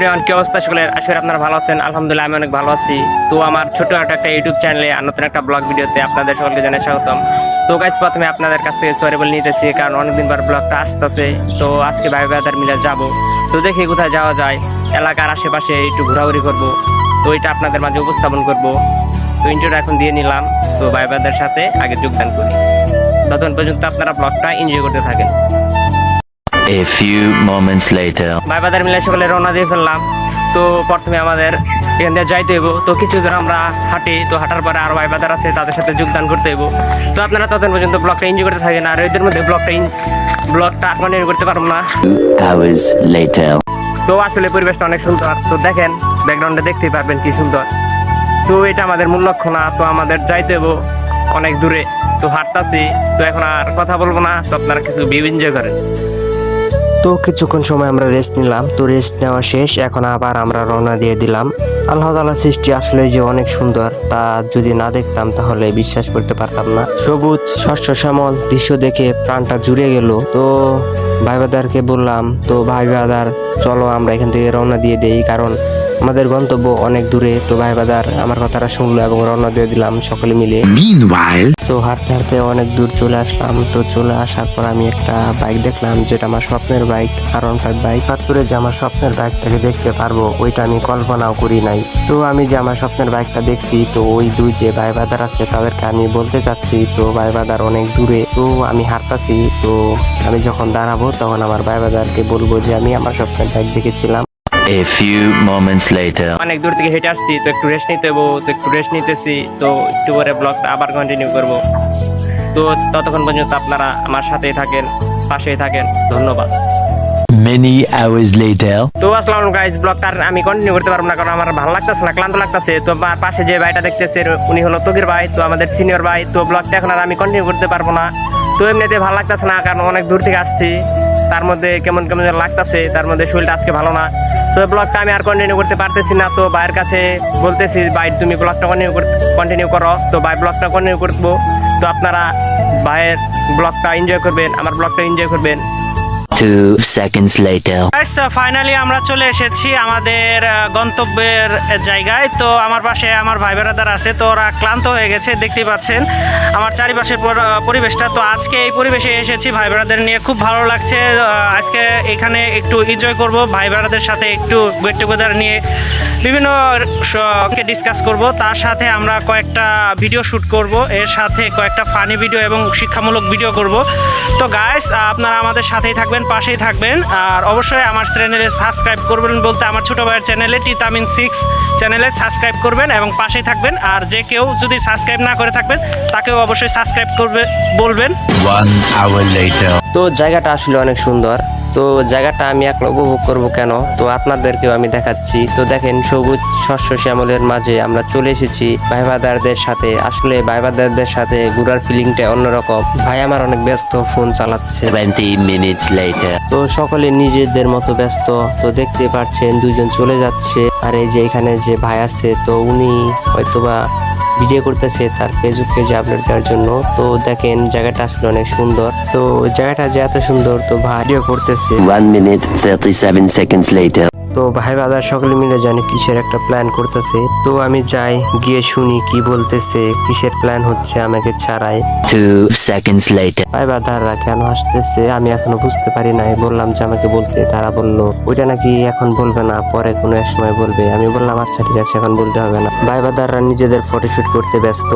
Everyone, কি অবস্থা? সকলের আসলে আপনারা ভালো আছেন। আলহামদুলিল্লাহ, আমি অনেক ভালো আছি। তো আমার ছোট একটা একটা ইউটিউব চ্যানেলে নতুন একটা ব্লগ ভিডিওতে আপনাদের সকলকে জানাই স্বাগতম। তো গাইস প্রথমে আপনাদের কাছ থেকে সরি বলে নিতেছি, কারণ অনেকদিন পর ব্লগটা আসতেছে। তো আজকে ভাই ভাইদের মিলে যাব। তো দেখি কোথায় যাওয়া যায়। এলাকার আশেপাশে একটু ঘোরাঘুরি করব। তো এটা আপনাদের মাঝে উপস্থাপন করব। তো ইন্টারভিউ এখন দিয়ে নিলাম। তো ভাই ভাইদের সাথে আগে যোগদান করি। ততক্ষণ পর্যন্ত আপনারা ব্লগটা এনজয় করতে থাকেন। A few moments later. ভাই বাজার মিলে সকলে রওনা দিয়ে ফেললাম। তো প্রথমে আমাদের এখান থেকে যাইতে হইব। তো কিছু দূর আমরা হাঁটি তো হাঁটার পরে আরও ভাই বাজার আছে তাদের সাথে যোগদান করতে হইব। তো আপনারা ততক্ষণ পর্যন্ত ব্লগটা এনজয় করতে থাকেন আর এদের মধ্যে ব্লগটা ব্লগটা কন্টিনিউ করতে পারব না। Two hours later. তো আসলে পরিবেশটা অনেক সুন্দর। তো দেখেন ব্যাকগ্রাউন্ডে দেখতেই পারবেন কি সুন্দর। তো এটা আমাদের মূল লক্ষ্য না তো আমাদের যাইতে হইব অনেক দূরে। তো হাঁটতাছি তো এখন আর কথা বলব না তো আপনারা কিছু ভিউ এনজয় করেন। তো কিছুক্ষণ সময় আমরা রেস্ট নিলাম। তো রেস্ট নেওয়া শেষ। এখন আবার আমরা রওনা দিয়ে দিলাম। আল্লাহ তালা সৃষ্টি আসলে যে অনেক সুন্দর, তা যদি না দেখতাম তাহলে বিশ্বাস করতে পারতাম না। সবুজ শস্য শ্যামল দৃশ্য দেখে প্রাণটা জুড়ে গেল। তো ভাই বাদারকে বললাম, তো ভাই বাদার চলো আমরা এখান থেকে রওনা দিয়ে দেই। কারণ আমাদের গন্তব্য অনেক দূরে। তো ভাই বাদার আমার কথাটা শুনলো এবং রওনা দিয়ে দিলাম সকলে মিলে. তো হাঁটতে হাঁটতে অনেক দূর চলে আসলাম। তো চলে আসার পর আমি একটা বাইক দেখলাম যেটা আমার স্বপ্নের বাইক আর ফাইভ বাইক হঠাৎ করে যে আমার স্বপ্নের বাইকটাকে দেখতে পারব ওইটা আমি কল্পনাও করি নাই। তো আমি যে আমার স্বপ্নের বাইকটা দেখছি তো ওই দুই যে ভাই বাদার আছে তাদেরকে আমি বলতে চাচ্ছি তো ভাই বাদার অনেক দূরে। তো আমি হাঁটতাছি তো আমি যখন দাঁড়াবো তখন আমার ভাই বাদারকে বলব যে আমি আমার স্বপ্নের বাইক দেখেছিলাম। A few moments later. অনেক দূর থেকে হেঁটে আসছি তো একটু রেস্ট নিতে তো একটু রেস্ট নিতেছি তো একটু পরে ব্লগটা আবার কন্টিনিউ করব। তো ততক্ষণ পর্যন্ত আপনারা আমার সাথেই থাকেন পাশেই থাকেন ধন্যবাদ। Many hours later. তো আসসালাম গাইজ ব্লগটা আর আমি কন্টিনিউ করতে পারব না কারণ আমার ভালো লাগতেছে না ক্লান্ত লাগতেছে। তো আমার পাশে যে ভাইটা দেখতেছে উনি হলো তকির ভাই তো আমাদের সিনিয়র ভাই তো ব্লগটা এখন আর আমি কন্টিনিউ করতে পারব না। তো এমনিতে ভালো লাগতেছে না কারণ অনেক দূর থেকে আসছি। তার মধ্যে কেমন কেমন লাগতেছে, তার মধ্যে শরীরটা আজকে ভালো না। তো ব্লগটা আমি আর কন্টিনিউ করতে পারতেছি না, তো ভাইয়ের কাছে বলতেছি, ভাই, তুমি ব্লগটা কন্টিনিউ কন্টিনিউ করো। তো ভাই ব্লগটা কন্টিনিউ করব। তো আপনারা ভাইয়ের ব্লগটা এনজয় করবেন, আমার ব্লগটা এনজয় করবেন। Two seconds later. ফাইনালি আমরা চলে এসেছি আমাদের গন্তব্যের জায়গায়। তো আমার পাশে আমার ভাই বেড়াদার আছে, তো ওরা ক্লান্ত হয়ে গেছে, দেখতেই পাচ্ছেন। আমার চারিপাশের পর- পরিবেশটা। তো আজকে এই পরিবেশে এসেছি ভাই বেড়াদের নিয়ে, খুব ভালো লাগছে। আজকে এখানে একটু এনজয় করব, ভাই বেড়াদের সাথে একটু গেট টুগেদার নিয়ে বিভিন্ন কে ডিসকাস করব। তার সাথে আমরা কয়েকটা ভিডিও শ্যুট করব, এর সাথে কয়েকটা ফানি ভিডিও এবং শিক্ষামূলক ভিডিও করব। তো গাইস আপনারা আমাদের সাথেই থাকবেন। পাশেই থাকবেন। আর অবশ্যই আমার চ্যানেলে সাবস্ক্রাইব করবেন বলতে আমার ছোটো ভাইয়ের চ্যানেলে টিতামিন সিক্স চ্যানেলে সাবস্ক্রাইব করবেন এবং পাশেই থাকবেন। আর যে কেউ যদি সাবস্ক্রাইব না করে থাকবেন তাকেও অবশ্যই সাবস্ক্রাইব করবে বলবেন। One hour later. তো জায়গাটা আসলে অনেক সুন্দর। তো জায়গাটা আমি একলা উপভোগ করব কেন? তো আপনাদেরকেও আমি দেখাচ্ছি। তো দেখেন সবুজ শস্য শ্যামলের মাঝে আমরা চলে এসেছি ভাইবাদারদের সাথে। আসলে ভাইবাদারদের সাথে ঘুরার ফিলিংটা অন্যরকম। ভাই আমার অনেক ব্যস্ত ফোন চালাচ্ছে. তো সকলে নিজেদের মতো ব্যস্ত। তো দেখতে পাচ্ছেন দুজন চলে যাচ্ছে। আর এই যে এখানে যে ভাই আছে তো উনি হয়তোবা ভিডিও করতেছে তার ফেসবুক পেজে আপলোড দেওয়ার জন্য। তো দেখেন জায়গাটা আসলে অনেক সুন্দর। তো জায়গাটা যে এত সুন্দর তো ভিডিও করতেছে। One minute, thirty-seven seconds later. তো ভাই বাদার সকলে মিলে জানি কিসের একটা প্ল্যান করতেছে। তো আমি যাই গিয়ে শুনি কি বলতেছে কিসের প্ল্যান হচ্ছে আমাকে ছাড়াই. ভাই বাদাররা কেন আসতেছে? আমি এখনও বুঝতে পারি নাই। বললাম যে আমাকে বলতে তারা বলল ওইটা নাকি এখন বলবে না পরে কোনো এক সময় বলবে। আমি বললাম আচ্ছা ঠিক আছে এখন বলতে হবে না। ভাই বাদাররা নিজেদের ফটোশুট করতে ব্যস্ত।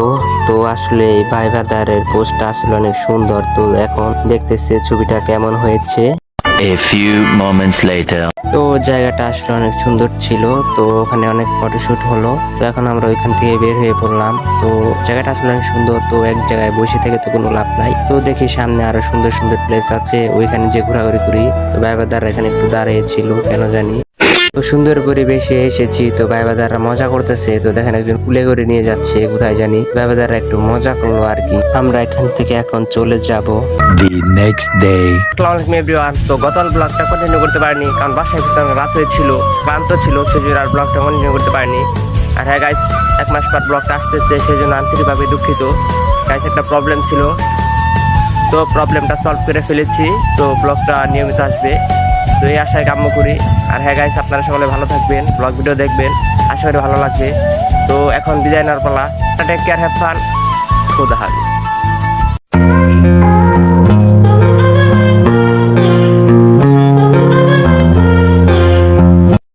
তো আসলে ভাই বাদারের পোস্টটা আসলে অনেক সুন্দর। তো এখন দেখতেছে ছবিটা কেমন হয়েছে। A few moments later. তো জায়গাটা আসলে অনেক সুন্দর ছিল, তো ওখানে অনেক ফটোশুট হলো। তো এখন আমরা ওইখান থেকে বের হয়ে পড়লাম। তো জায়গাটা আসলে অনেক সুন্দর, তো এক জায়গায় বসে থেকে তো কোনো লাভ নাই। তো দেখি সামনে আরও সুন্দর সুন্দর প্লেস আছে, ওইখানে যে ঘোরাঘুরি করি। তো বাইবার দ্বারা এখানে একটু দাঁড়িয়ে ছিল কেন জানি। তো সুন্দর পরিবেশে এসেছি তো ভাইবাদাররা মজা করতেছে তো দেখেন একজন কুলে করে নিয়ে যাচ্ছে কোথায় জানি। ভাইবাদাররা একটু মজা করল আর কি। আমরা এখান থেকে এখন চলে যাব। The next day. আসসালামু আলাইকুম এভরিওয়ান তো গতকাল ব্লগটা কন্টিনিউ করতে পারিনি কারণ বাসায় রাত হয়েছিল ক্লান্ত ছিল সেজন্য আর ব্লগটা কন্টিনিউ করতে পারিনি। আর হ্যাঁ গাইস এক মাস পর ব্লগটা আসতেছে সেই জন্য আন্তরিকভাবে দুঃখিত। গাইস একটা প্রবলেম ছিল তো প্রবলেমটা সলভ করে ফেলেছি তো ব্লগটা নিয়মিত আসবে। তো এই আশায় কাম্য করি। আর হ্যাঁ গাইস আপনারা সকলে ভালো থাকবেন ব্লগ ভিডিও দেখবেন, আশা করি ভালো লাগবে। তো এখন ডিজাইনার পালা। টেক কেয়ার হ্যাভ ফান খুদা হাফিজ।